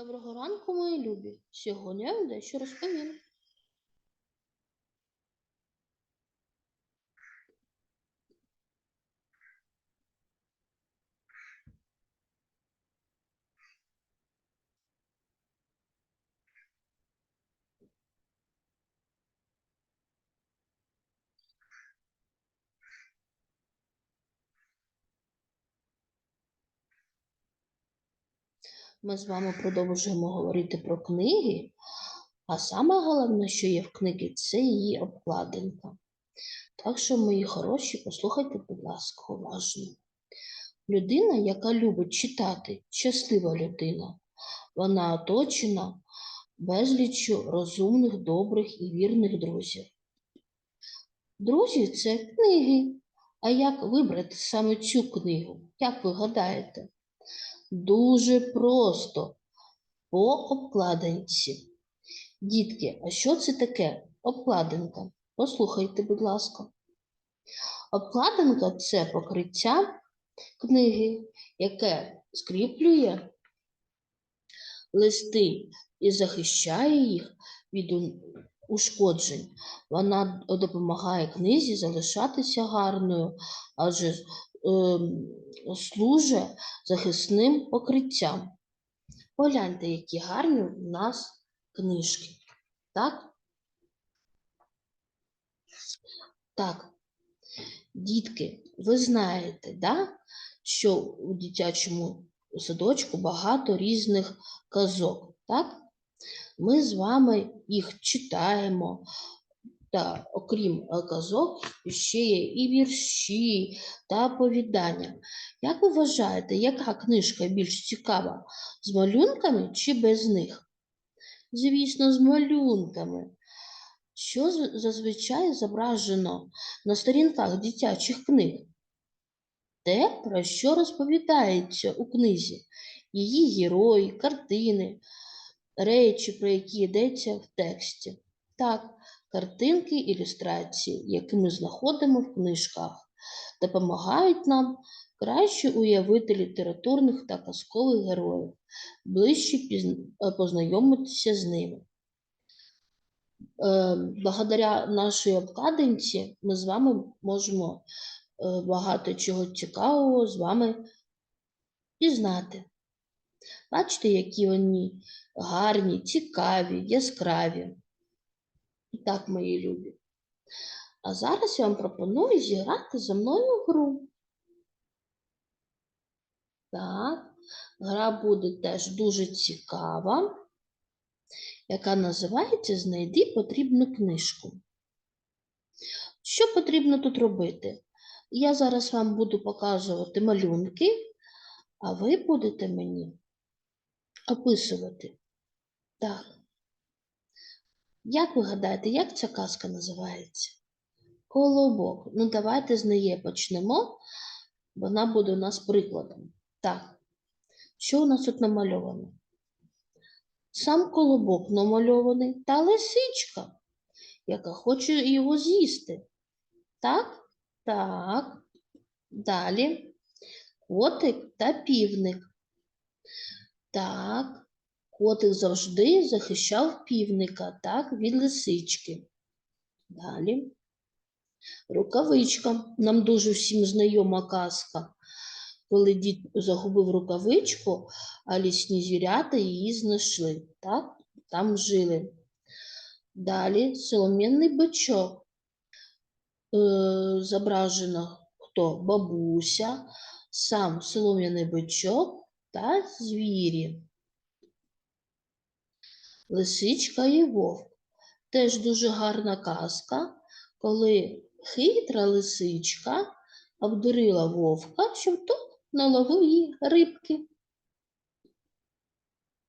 Доброго ранку, мої любі. Сьогодні я вам дещо розповім. Ми з вами продовжуємо говорити про книги, а саме головне, що є в книгі, це її обкладинка. Так що, мої хороші, послухайте, будь ласка, уважно. Людина, яка любить читати, щаслива людина. Вона оточена безліччю розумних, добрих і вірних друзів. Друзі це книги. А як вибрати саме цю книгу? Як ви гадаєте? Дуже просто по обкладинці. Дітки, а що це таке обкладинка? Послухайте, будь ласка. Обкладинка це покриття книги, яке скріплює листи і захищає їх від ушкоджень. Вона допомагає книзі залишатися гарною, адже служить захисним покриттям. Погляньте, які гарні у нас книжки. Так? Так. Дітки, ви знаєте, да, що у дитячому садочку багато різних казок, так? Ми з вами їх читаємо. Та окрім е, казок, ще є і вірші та оповідання. Як ви вважаєте, яка книжка більш цікава? З малюнками чи без них? Звісно, з малюнками. Що зазвичай зображено на сторінках дитячих книг? Те, про що розповідається у книзі, її герої, картини, речі, про які йдеться в тексті. Так, картинки, ілюстрації, які ми знаходимо в книжках, допомагають нам краще уявити літературних та казкових героїв, ближче е, познайомитися з ними. Е, Благодаря нашій обкладинці ми з вами можемо е, багато чого цікавого з вами пізнати. Бачите, які вони гарні, цікаві, яскраві. І так, мої любі. А зараз я вам пропоную зіграти за мною гру. Так, гра буде теж дуже цікава, яка називається Знайди потрібну книжку. Що потрібно тут робити? Я зараз вам буду показувати малюнки, а ви будете мені описувати. Так. Як ви гадаєте, як ця казка називається? Колобок. Ну, давайте з неї почнемо. Вона буде у нас прикладом. Так. Що у нас тут намальовано? Сам колобок намальований та лисичка, яка хоче його з'їсти. Так? Так. Далі. Котик та півник. Так. Котик завжди захищав півника, так, від лисички. Далі. Рукавичка. Нам дуже всім знайома казка. Коли дід загубив рукавичку, а лісні звірята її знайшли. Так? Там жили. Далі солом'яний бичок. Е, зображено хто? Бабуся, сам солом'яний бичок та звірі. Лисичка і вовк. Теж дуже гарна казка, коли хитра лисичка обдурила вовка, щоб той наловив їй рибки.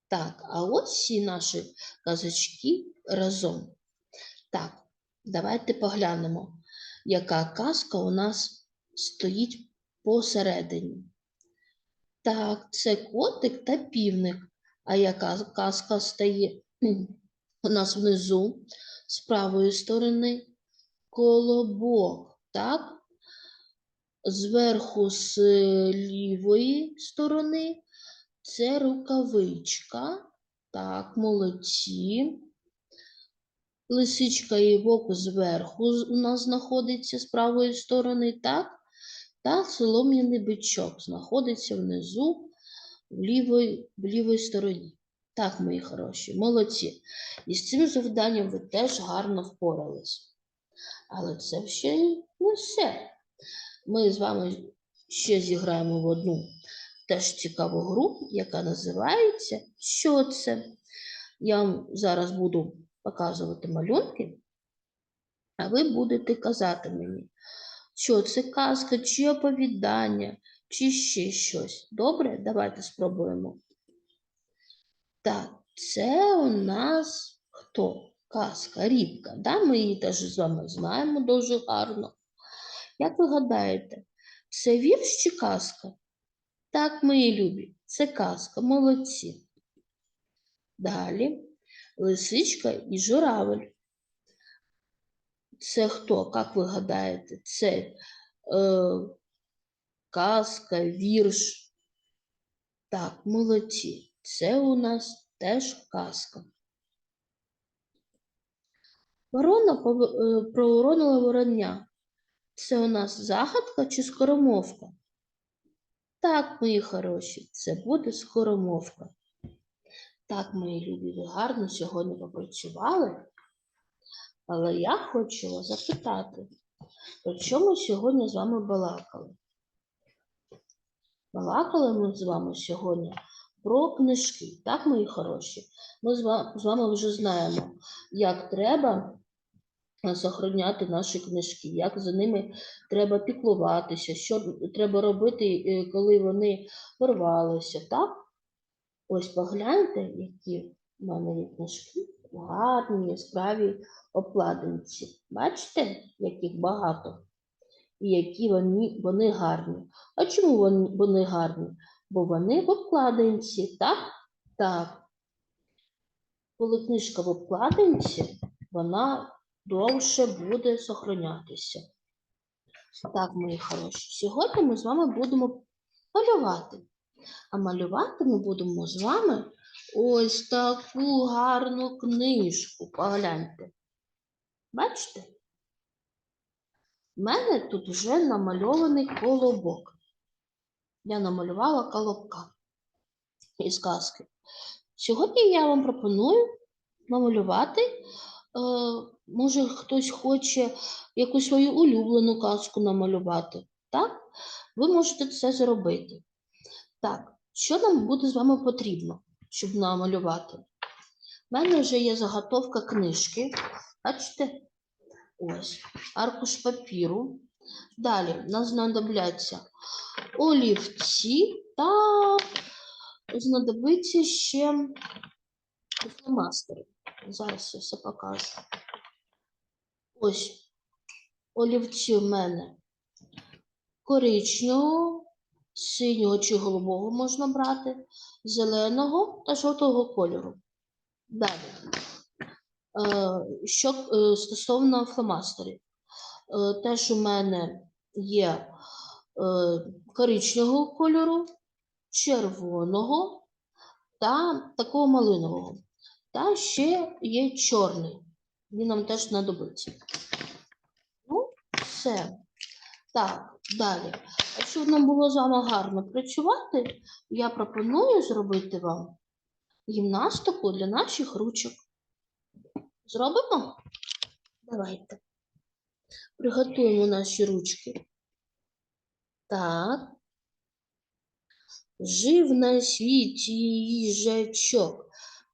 Так, а ось всі наші казочки разом. Так, давайте поглянемо, яка казка у нас стоїть посередині. Так, це котик та півник. А яка казка стає у нас внизу з правої сторони? Колобок, так? Зверху з лівої сторони це рукавичка, Так, молодці. Лисичка і вовк зверху у нас знаходиться з правої сторони, так? Та солом'яний бичок знаходиться внизу в лівій, в лівій стороні. Так, мої хороші, молодці. І з цим завданням ви теж гарно впорались. Але це ще не все. Ми з вами ще зіграємо в одну теж цікаву гру, яка називається Що це? Я вам зараз буду показувати малюнки, а ви будете казати мені, що це казка, чи оповідання, чи ще щось. Добре? Давайте спробуємо. Так, це у нас хто? Казка, рібка. Да? Ми її теж з вами знаємо дуже гарно. Як ви гадаєте, це вірш чи казка? Так, мої любі, це казка, молодці. Далі лисичка і журавель. Це хто? Як ви гадаєте? Це е, казка, вірш. Так, молодці. Це у нас теж казка. Ворона е, проворонила вороння. Це у нас загадка чи скоромовка? Так, мої хороші, це буде скоромовка. Так, мої любі, ви гарно сьогодні попрацювали. Але я хочу вас запитати, про що ми сьогодні з вами балакали? Балакали ми з вами сьогодні про книжки, так, мої хороші? Ми з вами вже знаємо, як треба е, сохраняти наші книжки, як за ними треба піклуватися, що треба робити, е, коли вони порвалися, так? Ось погляньте, які в мене є книжки, гарні, яскраві обкладинці. Бачите, яких багато? І які вони, вони гарні. А чому вони, вони гарні? Бо вони в обкладинці, так? Так. Коли книжка в обкладинці, вона довше буде сохранятися. Так, мої хороші. Сьогодні ми з вами будемо малювати. А малювати ми будемо з вами ось таку гарну книжку. Погляньте. Бачите? У мене тут вже намальований колобок. Я намалювала колобка із казки. Сьогодні я вам пропоную намалювати. Е, може, хтось хоче якусь свою улюблену казку намалювати. Так? Ви можете це зробити. Так, що нам буде з вами потрібно, щоб намалювати? У мене вже є заготовка книжки. Бачите? Ось, аркуш папіру. Далі нам знадобляться олівці та знадобиться ще фломастери. Зараз я все покажу. Ось олівці у мене коричневого, синього чи голубого можна брати, зеленого та жовтого кольору. Далі. Е, Що е, стосовно фломастерів, Е, теж у мене є коричневого кольору, червоного та такого малинового. Та ще є чорний. Він нам теж знадобиться. Ну, все. Так, далі. А щоб нам було з вами гарно працювати, я пропоную зробити вам гімнастику для наших ручок. Зробимо? Давайте. Приготуємо наші ручки. Так. Жив на світі їжачок,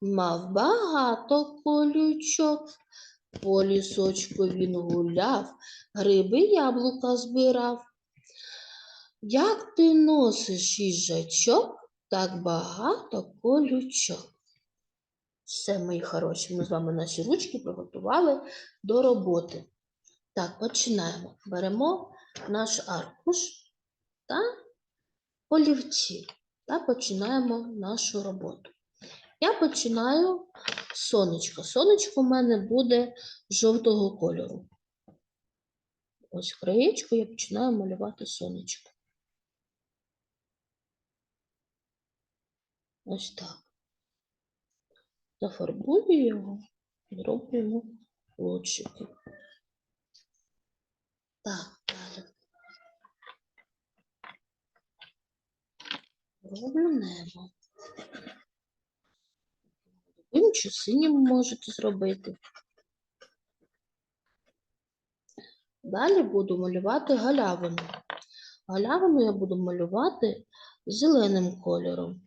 мав багато колючок. По лісочку він гуляв, гриби яблука збирав. Як ти носиш їжачок, так багато колючок. Все, мої хороші, ми з вами наші ручки приготували до роботи. Так, починаємо. Беремо наш аркуш та олівці та починаємо нашу роботу. Я починаю з сонечка. Сонечко в мене буде жовтого кольору. Ось краєчку я починаю малювати сонечко. Ось так. зафарбую його, зроблю йому лучики. Так, далі. Роблю небо. Таким чи синім можете зробити. Далі буду малювати галявину. Галявину я буду малювати зеленим кольором.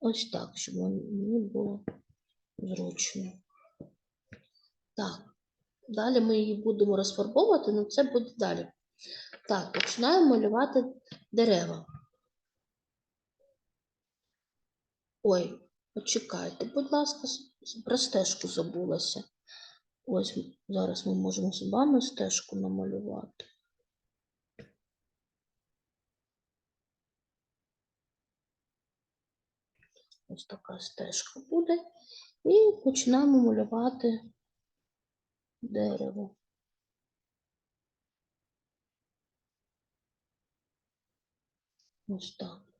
Ось так, щоб мені було зручно. Так, далі ми її будемо розфарбовувати, але це буде далі. Так, починаємо малювати дерева. Ой, почекайте, будь ласка, про стежку забулася. Ось зараз ми можемо з вами стежку намалювати. Ось така стежка буде. І починаємо малювати дерево. Ось так.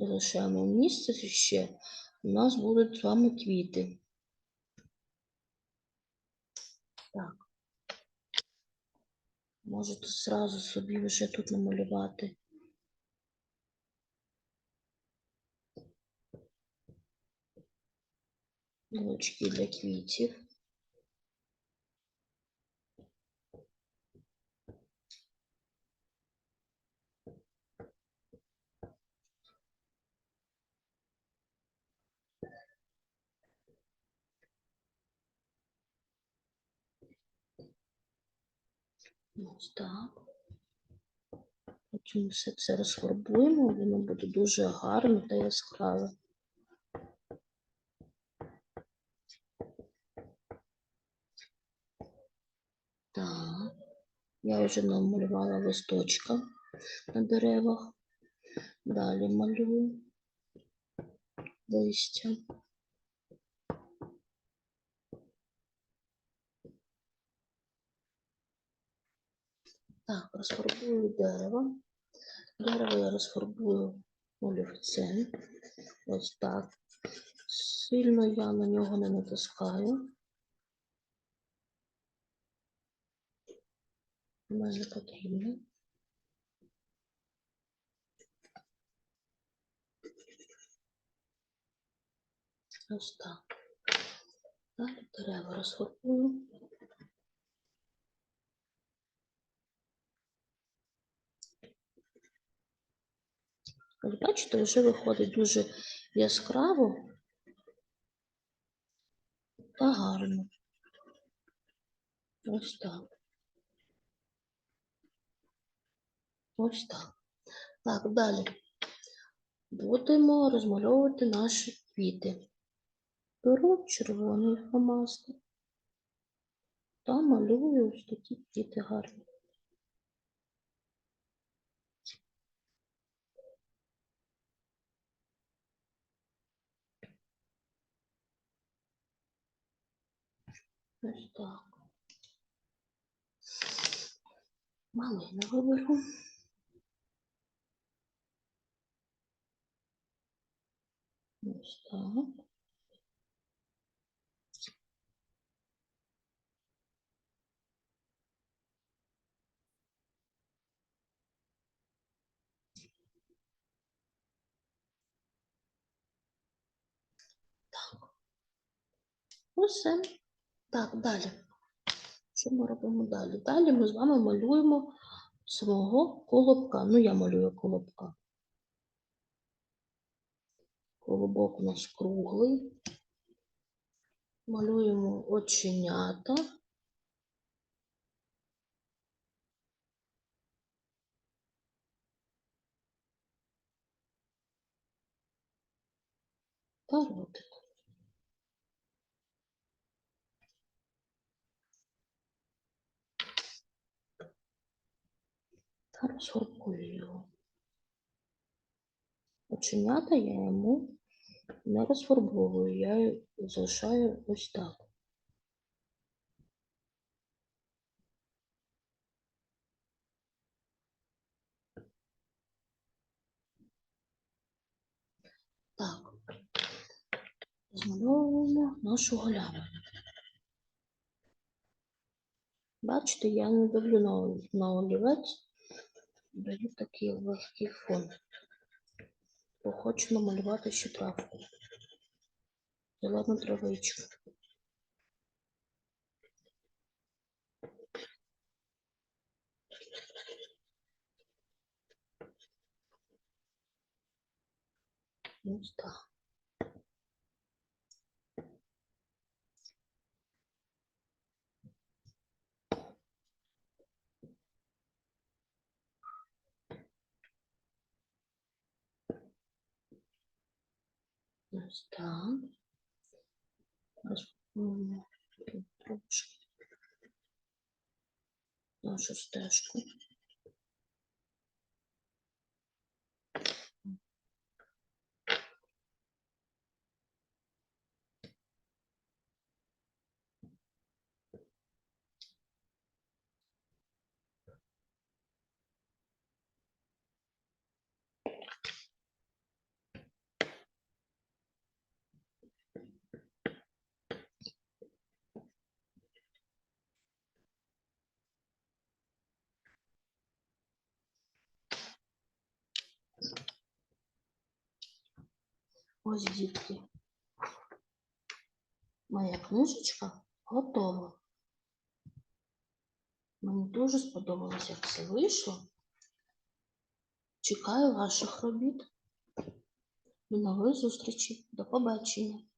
Залишаємо місце ще. У нас будуть з вами квіти. Так. Можете зразу собі вже тут намалювати. Гілочки для квітів. Ось так. Потім все це розфарбуємо, воно буде дуже гарно та яскраве. Так, я вже намалювала листочка на деревах. Далі малюю листя. Так, розфарбую дерево. Дерево я розфарбую олівцем. Ось так. Сильно я на нього не натискаю. Мене потрібно. Ось так. Далі дерева розфарбую. Ось бачите, вже виходить дуже яскраво та гарно. Ось так. Ось так. Так, далі. Будемо розмальовувати наші квіти. Беру червоний фломастер та малюю ось такі квіти гарні. Ось так. Малинову беру. Ось так. Так. Усе. Так, далі. Що ми робимо далі? Далі ми з вами малюємо свого колобка. Ну, я малюю колобка. Колобок у нас круглий. Малюємо оченята. Та ротик. розфарбую. Оченята я йому не розфарбовую, я залишаю ось так. Так, змальовуємо нашу голяву. Бачите, я не давлю на олівець, даю такий легкий фон. Бо хочу намалювати ще травку. Зелену травичку. Ось так. Ось так. Нашу стежку. Ось дітки. Моя книжечка готова. Мені дуже сподобалось, як все вийшло. Чекаю ваших робіт. До нової зустрічі. До побачення.